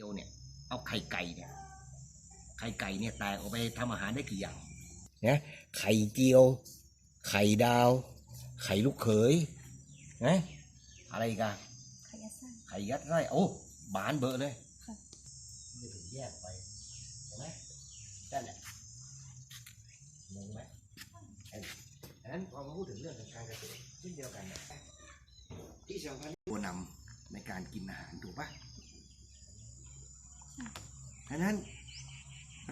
ยวเนี่ย เอาไข่ไก่เนี่ย ไข่ไก่เนี่ยแตกออกไปทำอาหารได้กี่อย่างนะไข่เจียว ไข่ดาว ไข่ลูกเขยนะอะไรอีกันขยะสั้นไข่ยัดไส้โอ้บานเบอะเลยค่ะนี่ถึงแยกไปเห็นไหมนั่นแหละงงไหมเออดังนั้นพอมาพูดถึงเรื่องของการเกษตรเช่นเดียวกันเนี่ยที่สำคัญตัวนำในการกินอาหารถูกปะ ดังนั้น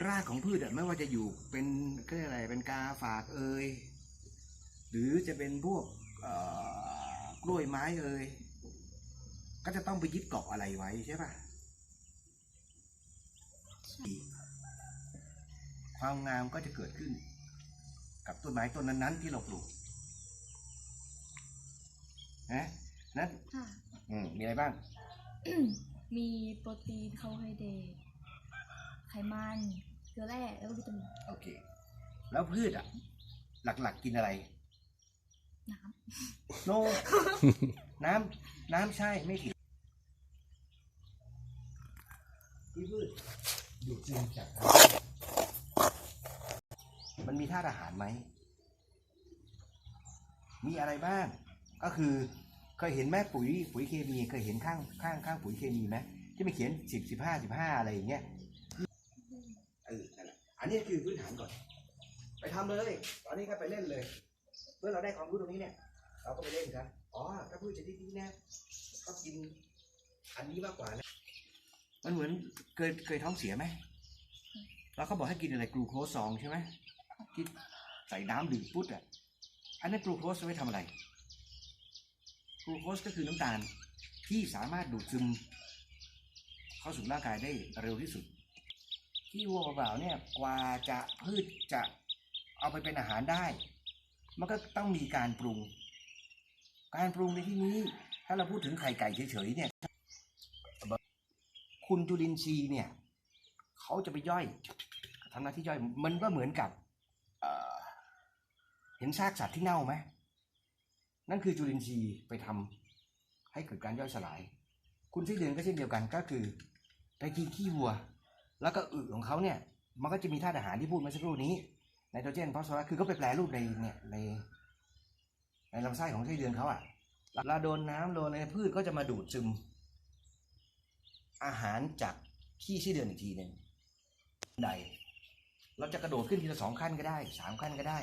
รากของพืชอะไม่ว่าจะอยู่เป็นก็เรียกอะไรเป็นกาฝากเอยหรือจะเป็นพวกเอ่อกล้วยไม้เอยก็จะต้องไปยึดเกาะอะไรไว้ใช่ปะความงามก็จะเกิดขึ้น กับต้นไม้ต้นนั้นๆ ที่เราปลูกนะนั้นค่ะอืมมีอะไรบ้าง มีโปรตีนคาร์โบไฮเดรต ไขมันเกลือแร่แล้วก็วิตามินโอเค แล้วพืชอะ หลักๆกินอะไร น้โน น้ำน้ำใช่ไม่ผิดที่พืชดูดซึมจากธรรมชาติมันมีธาตุอาหารไหม มีอะไรบ้าง ก็คือเคยเห็นแม่ปุ๋ยปุ๋ยเคมี เคยเห็นข้างข้างข้างปุ๋ยเคมีไหมที่มันเขียนสิบสิบห้าสิบห้าอะไรอย่างเงี้ยเออันนี้คือพื้นฐานก่อน ไปทำเลย ตอนนี้ก็ไปเล่นเลย เมื่อเราได้ความรู้ตรงนี้เนี่ย เราก็ไปเล่นครับอ๋อถ้าพืชชนิดนี้นะก็กินอันนี้มากกว่านะมันเหมือนเคยเคยท้องเสียไหมเราก็บอกให้กินอะไรกลูโคสซองใช่ไหมที่ใส่น้ำดื่มปุ๊ดอะ อันนั้นกลูโคสไว้ทำอะไรกลูโคสก็คือน้ำตาลที่สามารถดูดซึมเข้าสู่ร่างกายได้เร็วที่สุด ที่วัวเปล่าๆเนี่ยกว่าจะพืชจะเอาไปเป็นอาหารได้ มันก็ต้องมีการปรุง การปรุงในที่นี้ ถ้าเราพูดถึงไข่ไก่เฉยๆเนี่ย คุณจุลินทรีย์เนี่ยเขาจะไปย่อยทำหน้าที่ย่อยมันก็เหมือนกับเเห็นซากสัตว์ที่เน่าไหมนั่นคือจุลินทรีย์ไปทำให้เกิดการย่อยสลาย คุณไส้เดือนก็เช่นเดียวกันก็คือไปกินขี้วัว แล้วก็อึของเขาเนี่ย มันก็จะมีธาตุอาหารที่พูดมื่อสักครู่นี้ไนโตรเจนฟอสฟอรัสคือก็ไปแปลรูปในเนี่ยในในลำไส้ของไส้เดือนเขาอะ่ะเราโดนน้ำโดนอะไรพืชก็จะมาดูดซึม อาหารจากขี้ไส้เดือนอีกทีหนึ่งใด เราจะกระโดดขึ้นทีละสองขั้นก็ได้สามขั้นก็ได้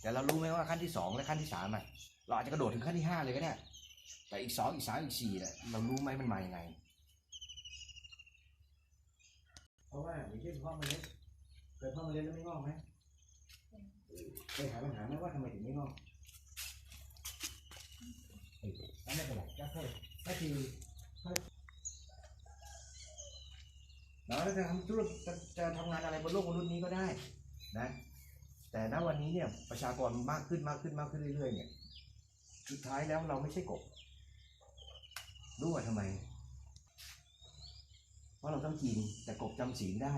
แต่เรารู้ไหมว่าขั้นที่สองและขั้นที่สามอะเราอาจจะกระโดดถึงขั้นที่ห้าเลยก็ได้ แต่อีกสองอีกสามอีกสี่เนี่ยเรารู้ไหมมันมาอย่างไง เพราะว่าอย่างเช่นเพาะเมล็ดเคยเพาะเมล็ดแล้วไม่งอกไหมเคยหาปัญหาไหมว่าทำไมถึงไม่งอกเออแล้วไม่เป็นไรก็ค่อยก็คือค่อยเราจะทำธุรกิจจะจะทำงานอะไรบนโลกมนุษย์นี้ก็ได้นะ แต่ณวันนี้เนี่ยประชากรมากขึ้นมากขึ้นมากขึ้นเรื่อยๆเนี่ย สุดท้ายแล้วเราไม่ใช่กบรู้ว่าทำไม เพราะเราต้องกินแต่กบจำศีลได้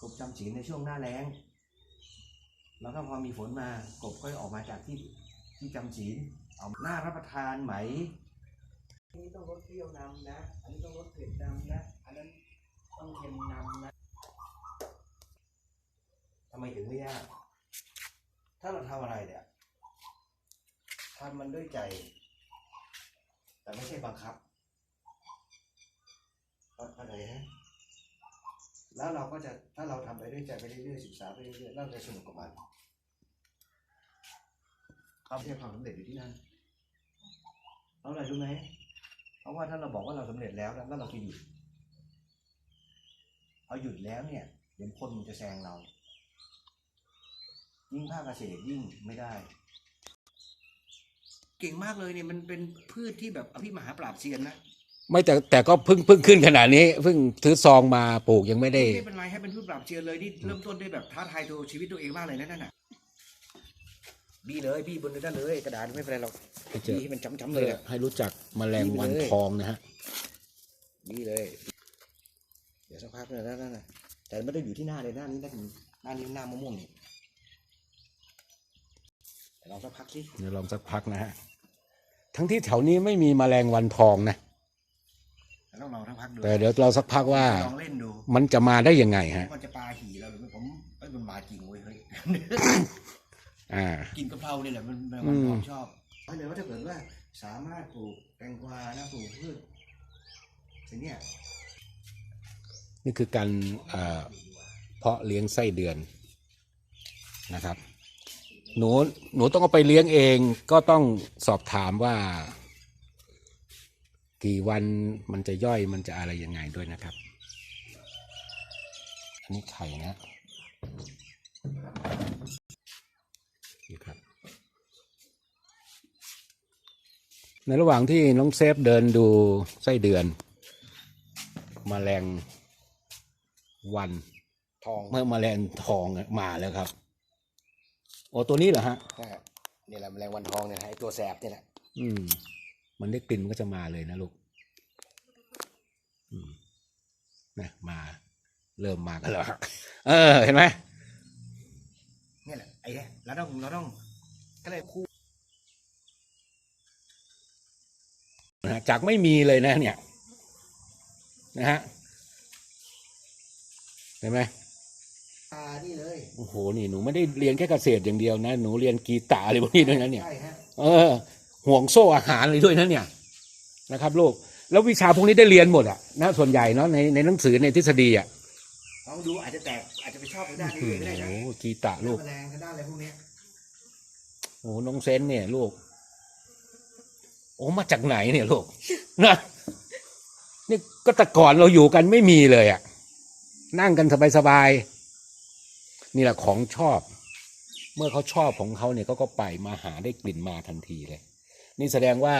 กบจำศีลในช่วงหน้าแล้ง แล้วก็พอมีฝนมากบก็ออกมาจากที่ที่จำศีลเอาหน้ารับประทานไหมอันนี้ต้องลดเปรี้ยวนำนะ อันนี้ต้องลดเผ็ดนำนะ อันนั้นต้องเค็มนำนะทำไมถึงไม่ยาก ถ้าเราทำอะไรเนี่ยทำมันด้วยใจ แต่ไม่ใช่บังคับ เข้าใจฮะแล้วเราก็จะถ้าเราทำไปด้วยใจไปเรื่อยๆศึกษาไปเรื่อยๆเราจะสนุกกับมันความเทียกความสำเร็จอยู่ที่นั่นเพราะอะไรรู้ไหมเพราะว่าถ้าเราบอกว่าเราสำเร็จแล้วแล้วเราจะหยุดพอหยุดแล้วเนี่ยเดี๋ยวคนมันจะแซงเรา ยิ่งภาคเกษตรยิ่งไม่ได้ เก่งมากเลยเนี่ยมันเป็นพืชที่แบบอภิมหาปราบเซียนนะ ไม่แต่แต่ก็เพิ่งเพิ่งขึ้นขนาดนี้เพิ่งซื้อซองมาปลูกยังไม่ได้ ไม่เป็นไรให้เป็นพืชปราบเซียนเลยนี่เริ่มต้นด้วยแบบท้าทายตัวชีวิตตัวเองมากเลยนะนั่นน่ะบี้เลยบี้บนนั้นเลยกระดาษไม่เป็นไรหรอกให้เจอบี้ให้มันจ้ำๆเลยอะ ให้รู้จักแมลงวันทองนะฮะนี่เลย เดี๋ยวสักพักเลยนะนั่นน่ะแต่ไม่ได้อยู่ที่หน้าเลยหน้านี้น่าจะหน้านี้หน้ามะม่วงนี่เดี๋ยวลองสักพักสิ เดี๋ยวลองสักพักนะฮะ ทั้งที่แถวนี้ไม่มีแมลงวันทองนะ เดี๋ยวลองลองสักพักกดูแต่เดี๋ยวเราสักพักว่า ลองเล่นดูมันจะมาได้ยังไงฮะ มันจะปลาหีเราหรือไม่ผมเอ้ยมันมาจริงเว้ยเฮ้ยอ่า กินกะเพราเนี่ยแหละมันมันอืม ความชอบเพราะเลยว่าถ้าเกิดว่าสามารถปลูกแตงกวานะปลูกพืชสิ่งเนี้ยนี่คือการเอ่อเพาะเลี้ยงไส้เดือนนะครับ หนูหนูต้องเอาไปเลี้ยงเองก็ต้องสอบถามว่า กี่วันมันจะย่อยมันจะอะไรยังไงด้วยนะครับ อันนี้ไข่นะนี่ครับ ในระหว่างที่น้องเซฟเดินดูไส้เดือนมแมลงวันทองเมื่อมแมลงทองมาแล้วครับโอ้ตัวนี้เหรอฮะนะครับนี่แหละแมลงวันทองเนี่ยนะไอ้ตัวแสบเนี่ยแหละ อืม มันได้กลิ่นมันก็จะมาเลยนะลูกอืมนะมา เริ่มมากันแล้วฮะเออ เห็นไหมเนี่ยแหละไอ้เนี่ยเราต้องเราต้องก็เลยคู่นะฮะจากไม่มีเลยนะ เนี่ย นะฮะเห็นไหมตานี่เลยโอ้โหนี่หนูไม่ได้เรียนแค่เกษตรอย่างเดียวนะหนูเรียนกีตาร์อะไรพวกนี้ด้วยนะเนี่ยใช่ฮะเออ ห่วงโซ่อาหารอะไรด้วยนะเนี่ยนะครับลูกแล้ววิชาพวกนี้ได้เรียนหมดอะนะส่วนใหญ่เนาะในในหนังสือในทฤษฎีอะลองดูอาจจะแตกอาจจะไปชอบทางด้านนี้โอ้ก็ได้นะโหกีตาร์ลูกแมลงทางด้านอะไรพวกเนี้ยโอ้น้องเซนเนี่ยลูก โอ้มาจากไหนเนี่ยลูกนะนี่ก็แต่ก่อนเราอยู่กันไม่มีเลยอะ่ะนั่งกันสบายๆนี่แหละของชอบ เมื่อเขาชอบของเขาเนี่ยเขาก็ไปมาหาได้กลิ่นมาทันทีเลย นี่แสดงว่า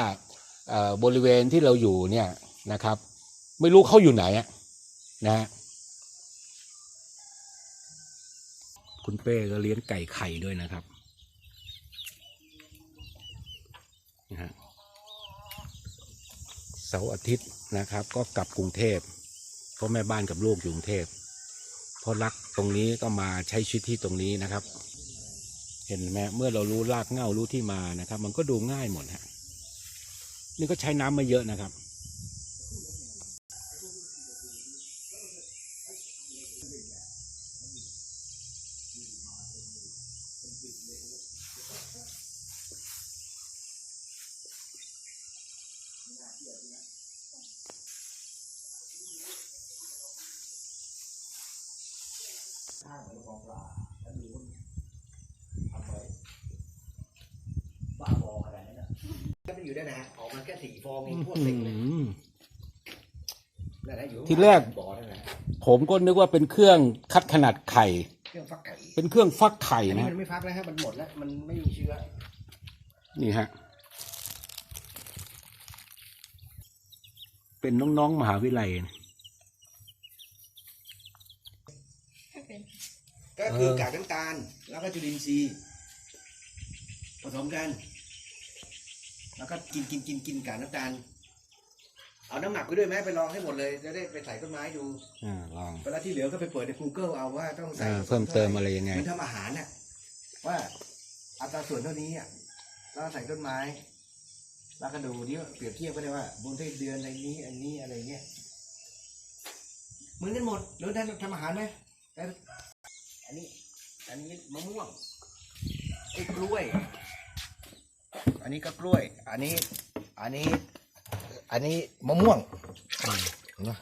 บริเวณที่เราอยู่เนี่ยนะครับ ไม่รู้เขาอยู่ไหนนะฮะคุณเป้ก็เลี้ยงไก่ไข่ด้วยนะครับนะฮะเสาร์อาทิตย์นะครับ ก็กลับกรุงเทพเพราะแม่บ้านกับลูกอยู่กรุงเทพเพราะรักตรงนี้ก็มาใช้ชีวิตที่ตรงนี้นะครับ เห็นไหมเมื่อเรารู้รากเงารู้ที่มานะครับ มันก็ดูง่ายหมดฮะนี่ก็ใช้น้ำมาเยอะนะครับบ้าบอขนาดนั้นนะ ก็มันอยู่ได้นะฮะออกมาแค่สี่ฟองเองพวกเซ็งเลยอืมนั่นนะอยู่ทีแรก บ่อนั่นแหละผมก็นึกว่าเป็นเครื่องคัดขนาดไข่ เครื่องฟักไก่เป็นเครื่องฟักไข่อันนี้นะ มันไม่ฟักแล้วฮะมันหมดแล้วมันไม่มีเชื้อนี่ฮะ เป็นน้องๆ มหาวิทยาลัย ก็คือเออ กากน้ำตาล แล้วก็จุลินทรีย์ผสมกัน แล้วก็กินกินกินกินกากน้ำตาล เอาน้ำหมักไปด้วยไหมไปลองให้หมดเลยจะได้ไปใส่ต้นไม้ดูอ่าลองเวลาที่เหลือก็ไปเปิดใน Google เอาว่าต้องใส่อ่าเพิ่มเติมอะไรยังไง เหมือนทำอาหารน่ะว่าอัตราส่วนเท่านี้อะแล้วใส่ต้นไม้ แล้วก็ดูดิว่าเปรียบเทียบก็ได้ว่า บนเทศเดือนอะไรนี้ อันนี้อะไรเงี้ยเหมือนกันหมดหรือท่านทำอาหารไหมแต่อันนี้ อันนี้มะม่วงไอ้กล้วย อันนี้ก็กล้วย อันนี้ อันนี้ อันนี้มะม่วงเห็นไหม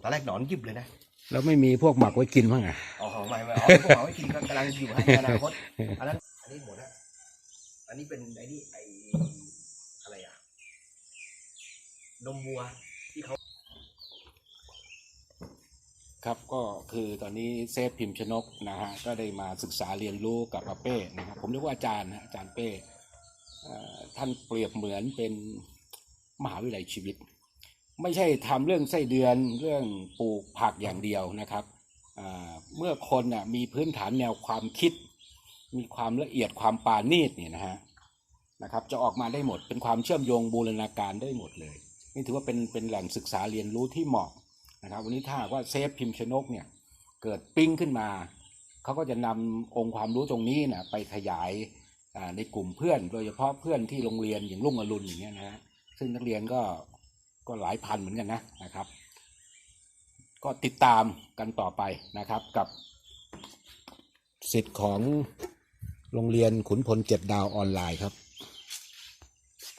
ตอนแรกหนอนยิบเลยนะ แล้วไม่มีพวกหมักไว้กินบ้างอะเอาของใหม่มาเอาพวกเอาไว้กินกำลังอยู่ให้ในอนาคตอันนั้น อันนี้หมดแล้วอันนี้เป็นไอ้นี่ไอ้อะไรอะ นมวัวที่เขา ครับก็คือตอนนี้เซฟพิมพ์ชนกนะฮะก็ได้มาศึกษาเรียนรู้กับอาเป้นะครับผมเรียกว่าอาจารย์นะอาจารย์เป้ท่านเปรียบเหมือนเป็นมหาวิทยาลัยชีวิต ไม่ใช่ทำเรื่องไส้เดือนเรื่องปลูกผักอย่างเดียวนะครับเมื่อคนนะมีพื้นฐานแนวความคิด มีความละเอียดความปาณีตเนี่ยนะฮะนะครับจะออกมาได้หมดเป็นความเชื่อมโยงบูรณาการได้หมดเลยนี่ถือว่าเป็นเป็นแหล่งศึกษาเรียนรู้ที่เหมาะ นะครับวันนี้ถ้าว่าเซฟพิมพ์ชนกเนี่ยเกิดปิ้งขึ้นมา เขาก็จะนำองค์ความรู้ตรงนี้นะไปขยายในกลุ่มเพื่อน โดยเฉพาะเพื่อนที่โรงเรียนอย่างรุ่งอรุณอย่างเงี้ยนะฮะซึ่งนักเรียนก็ก็หลายพันเหมือนกันนะนะครับ ก็ติดตามกันต่อไปนะครับกับสิทธิ์ของโรงเรียนขุนพลเจ็ดดาวออนไลน์ครับ